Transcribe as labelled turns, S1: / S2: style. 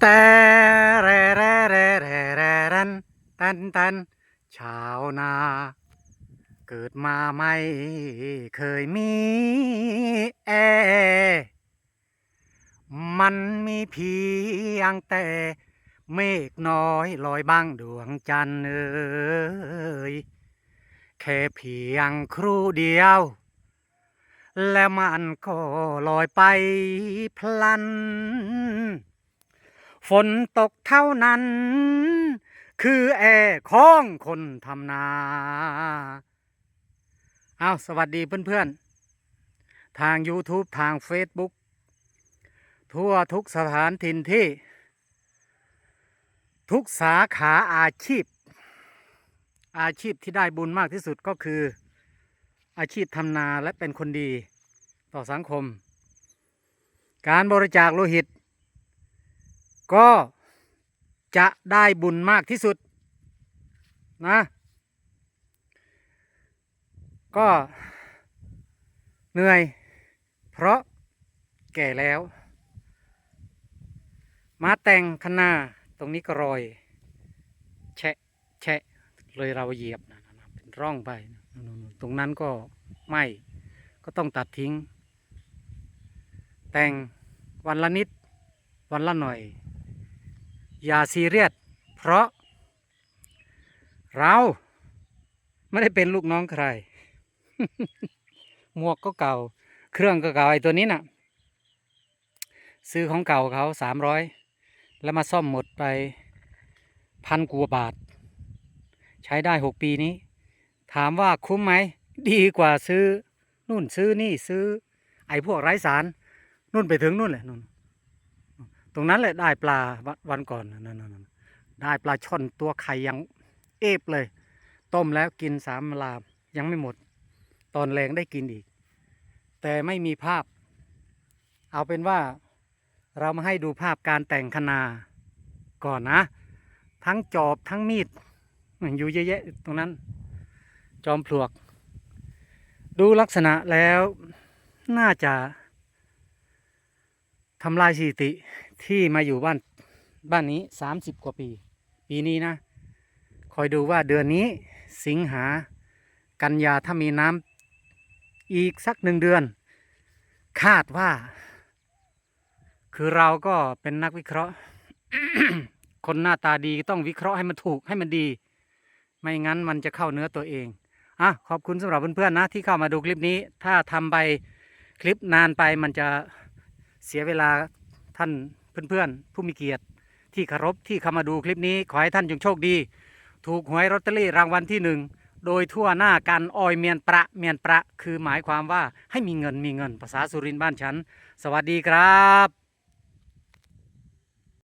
S1: แต่แร่แร่แร่แร่แร่รันตันตันชาวนา เกิดมาไม่เคยมีแอมันมีเพียงแต่เมฆน้อยลอยบังดวงจันทร์เอ่ยแค่เพียงครู่เดียว และมันก็ลอยไปพลัน ฝนตกเท่านั้น คือแอร์ของคนทำนาเอาสวัสดีเพื่อนๆ ทาง YouTube ทาง Facebook ทั่วทุกสถานถิ่นที่ ทุกสาขาอาชีพ อาชีพที่ได้บุญมากที่สุดก็คือ อาชีพทำนาและเป็นคนดีต่อสังคม การบริจาคโลหิต ก็จะได้บุญมากที่สุดนะ ก็เหนื่อย เพราะแก่แล้ว มาแต่งคนาตรงนี้ก็รอยแฉะแฉะเลยเราเหยียบนะนะนะเป็นร่องไปตรงนั้นก็ไหมก็ต้องตัดทิ้ง แต่งวันละนิด วันละหน่อย อย่าซีเรียสเพราะ เราไม่ได้เป็นลูกน้องใคร หมวกก็เก่า เครื่องก็เก่าไอ้ตัวนี้น่ะ ซื้อของเก่าเขาสามร้อยแล้วมาซ่อมหมดไปพันกว่าบาท ใช้ได้หกปีนี้ ถามว่าคุ้มไหม ดีกว่าซื้อ นู่นซื้อนี่ซื้อ ไอ้พวกไร้สาร นู่นไปถึงนู่นแหละนู่น ตรงนั้นแหละได้ปลาวันวันก่อนนั่นได้ปลาช่อนตัวไข่ยังเอฟเลย ต้มแล้วกินสามลามยังไม่หมด ตอนแรงได้กินอีก แต่ไม่มีภาพ เอาเป็นว่าเรามาให้ดูภาพการแต่งคนาก่อนนะ ทั้งจอบทั้งมีดอยู่เยอะแยะตรงนั้น จอมปลวก ดูลักษณะแล้วน่าจะทำลายสถิติ ที่มาอยู่บ้านบ้านนี้สามสิบกว่าปี ปีนี้นะ คอยดูว่าเดือนนี้สิงหากันยาถ้ามีน้ำอีกสักหนึ่งเดือน คาดว่า คือเราก็เป็นนักวิเคราะห์ คนหน้าตาดีต้องวิเคราะห์ให้มันถูกให้มันดี ไม่งั้นมันจะเข้าเนื้อตัวเองอะขอบคุณสำหรับเพื่อนๆนะ ที่เข้ามาดูคลิปนี้ ถ้าทำไปคลิปนานไปมันจะเสียเวลาท่าน เพื่อนๆ ผู้มีเกียรติที่เคารพที่เข้ามาดูคลิปนี้ ขอให้ท่านจงโชคดี ถูกหวยลอตเตอรี่รางวัลที่หนึ่งโดยทั่วหน้ากันออยเมียนประเมียนประ คือหมายความว่าให้มีเงินมีเงินภาษาสุรินทร์บ้านฉัน สวัสดีครับ